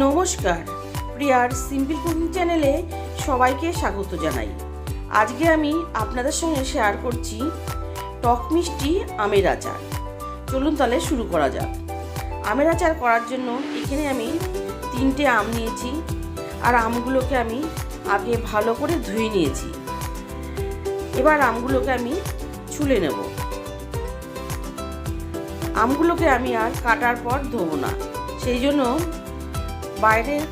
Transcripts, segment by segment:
নমস্কার। প্রিয়ার simple cooking চ্যানেলে সবাইকে স্বাগত জানাই। আজকে আমি আপনাদের সঙ্গে শেয়ার করছি টক মিষ্টি আমের আচার। চলুন তাহলে শুরু করা যাক। আমের আচার করার জন্য এখানে আমি তিনটে আম নিয়েছি আর আমগুলোকে আমি আগে ভালো করে ধুয়ে নিয়েছি। এবার আমগুলোকে আমি ছুলে নেব। আমগুলোকে আমি আর কাটার পর ধোবো না। সেই জন্য বাইরের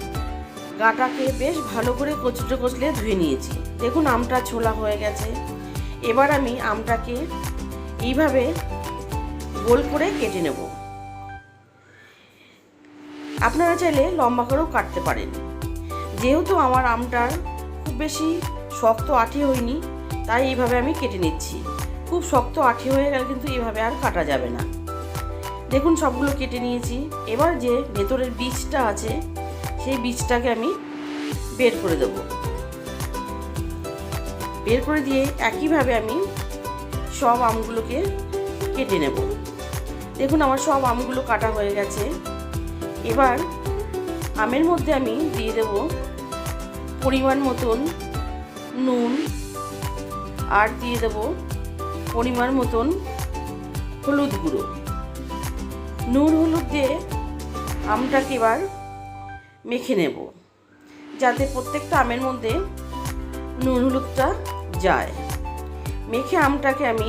গাটাকে বেশ ভালো করে কচলে কচলে ধুয়ে নিয়েছি। দেখুন আমটা ছোলা হয়ে গেছে। এবার আমি আমটাকে এইভাবে গোল করে কেটে নেব। আপনারা চাইলে লম্বা করেও কাটতে পারেন। যেহেতু আমার আমটার খুব বেশি শক্ত আঠি হয়নি, তাই এইভাবে আমি কেটে নিচ্ছি। খুব শক্ত আঠি হয়ে গেলে কিন্তু এইভাবে আর কাটা যাবে না। দেখুন সবগুলো কেটে নিয়েছি। এবার যে ভেতরের বীজটা আছে সেই বীজটাকে আমি বের করে দেব। বের করে দিয়ে একইভাবে আমি সব আমগুলোকে কেটে নেব। দেখুন, আমার সব আমগুলো কাটা হয়ে গেছে। এবার আমের মধ্যে আমি দিয়ে দেব পরিমাণ মতন নুন আর দিয়ে দেব পরিমাণ মতন হলুদ গুঁড়ো। নুন হলুদ দিয়ে আমটাকে এবার মেখে নেব, যাতে প্রত্যেকটা আমের মধ্যে নুন হলুদটা যায়। মেখে আমটাকে আমি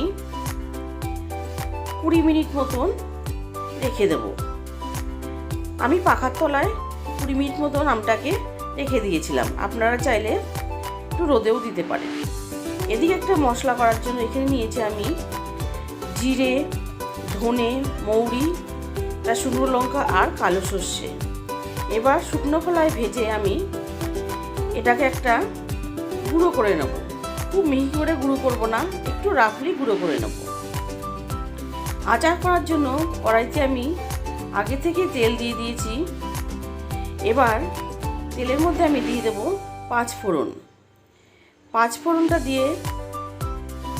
কুড়ি মিনিট মতন রেখে দেব। আমি পাখার তলায় কুড়ি মিনিট মতন আমটাকে রেখে দিয়েছিলাম। আপনারা চাইলে একটু রোদেও দিতে পারেন। এদিকে একটা মশলা করার জন্য এখানে নিয়েছি আমি জিরে, ধনে, মৌরি, তা শুকনো লঙ্কা আর কালো সর্ষে। এবার শুকনো কলায় ভেজে আমি এটাকে একটা গুঁড়ো করে নেব। খুব মিহি করে গুঁড়ো করব না, একটু রাফলি গুঁড়ো করে নেব। আচার করার জন্য কড়াইতে আমি আগে থেকে তেল দিয়ে দিয়েছি। এবার তেলের মধ্যে আমি দিয়ে দেব পাঁচ ফোড়ন। পাঁচ ফোড়নটা দিয়ে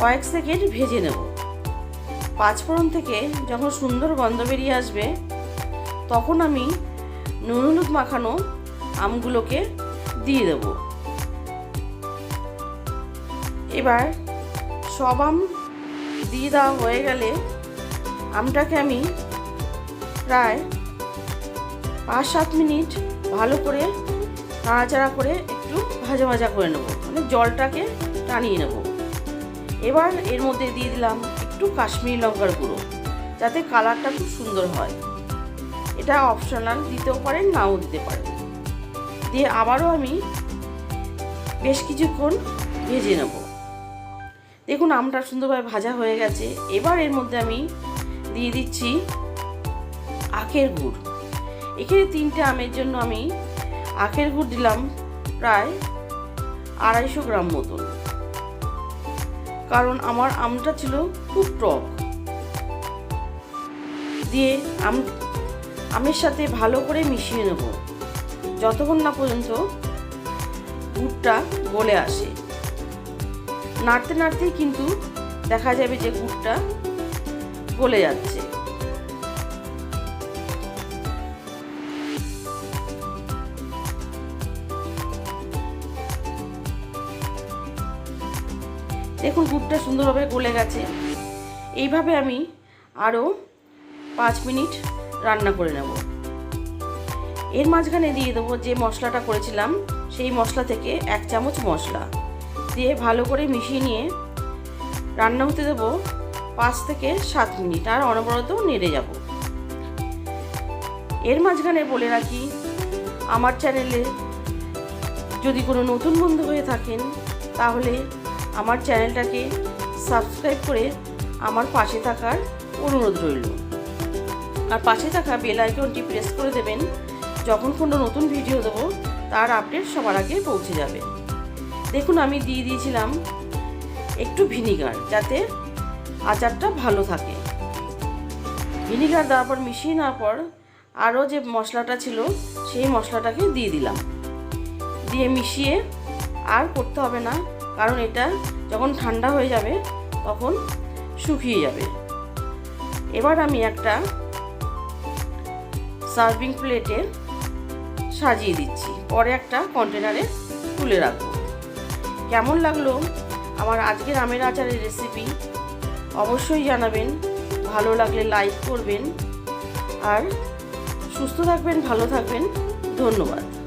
কয়েক সেকেন্ড ভেজে নেব। পাঁচ ফোড়ন থেকে যখন সুন্দর গন্ধ বেরিয়ে আসবে, তখন আমি নুন হলুদ মাখানো আমগুলোকে দিয়ে দেব। এবার সব আম দিয়ে দেওয়া হয়ে গেলে আমটাকে আমি প্রায় পাঁচ সাত মিনিট ভালো করে নাড়াচাড়া করে একটু ভাজা ভাজা করে নেব মানে জলটাকে টানিয়ে নেব। এবার এর মধ্যে দিয়ে দিলাম একটু কাশ্মীরি লঙ্কার গুঁড়ো, যাতে কালারটা খুব সুন্দর হয়। এটা অপশনাল দিতেও পারেন, নাও দিতে পারেন। দিয়ে আবারও আমি বেশ কিছুক্ষণ ভেজে নেব। দেখুন, আমটা সুন্দরভাবে ভাজা হয়ে গেছে। এবার এর মধ্যে আমি দিয়ে দিচ্ছি আখের গুড়। এখানে তিনটে আমের জন্য আমি আখের গুড় দিলাম প্রায় আড়াইশো গ্রাম মতন। কারণ আমার আমটা ছিল খুব টক। দিয়ে আম আমের সাথে ভালো করে মিশিয়ে নেব। যতক্ষণ না পর্যন্ত গুড়টা গলে আসে। নাড়তে নাড়তেই কিন্তু দেখা যাবে যে গুড়টা গলে যাচ্ছে। দেখুন গুড়টা সুন্দরভাবে গলে গেছে। এইভাবে আমি আরও পাঁচ মিনিট রান্না করে নেব। এর মাঝখানে দিয়ে দেবো যে মশলাটা করেছিলাম, সেই মশলা থেকে এক চামচ মশলা দিয়ে ভালো করে মিশিয়ে নিয়ে রান্না হতে দেবো পাঁচ থেকে সাত মিনিট, আর অনবরত নেড়ে যাব। এর মাঝখানে বলে রাখি, আমার চ্যানেলে যদি কোনো নতুন বন্ধু হয়ে থাকেন, তাহলে আমার চ্যানেলটাকে সাবস্ক্রাইব করে আমার পাশে থাকার অনুরোধ রইল। আর পাশে থাকা বেল আইকনটি প্রেস করে দেবেন। যখন কোনো নতুন ভিডিও দেবো, তার আপডেট সবার আগে পৌঁছে যাবে। দেখুন, আমি দিয়ে দিয়েছিলাম একটু ভিনিগার যাতে আচারটা ভালো থাকে। ভিনিগার দেওয়ার পর, মিশিয়ে নেওয়ার পর, আরও যে মশলাটা ছিল, সেই মশলাটাকে দিয়ে দিলাম। দিয়ে মিশিয়ে আর করতে হবে না, কারণ এটা যখন ঠান্ডা হয়ে যাবে, তখন শুকিয়ে যাবে। এবার আমি একটা সার্ভিং প্লেটে সাজিয়ে দিচ্ছি। পরে একটা কন্টেনারে তুলে রাখব। কেমন লাগল আমার আজকের আমের আচারের রেসিপি অবশ্যই জানাবেন। ভালো লাগলে লাইক করবেন। আর সুস্থ থাকবেন, ভালো থাকবেন। ধন্যবাদ।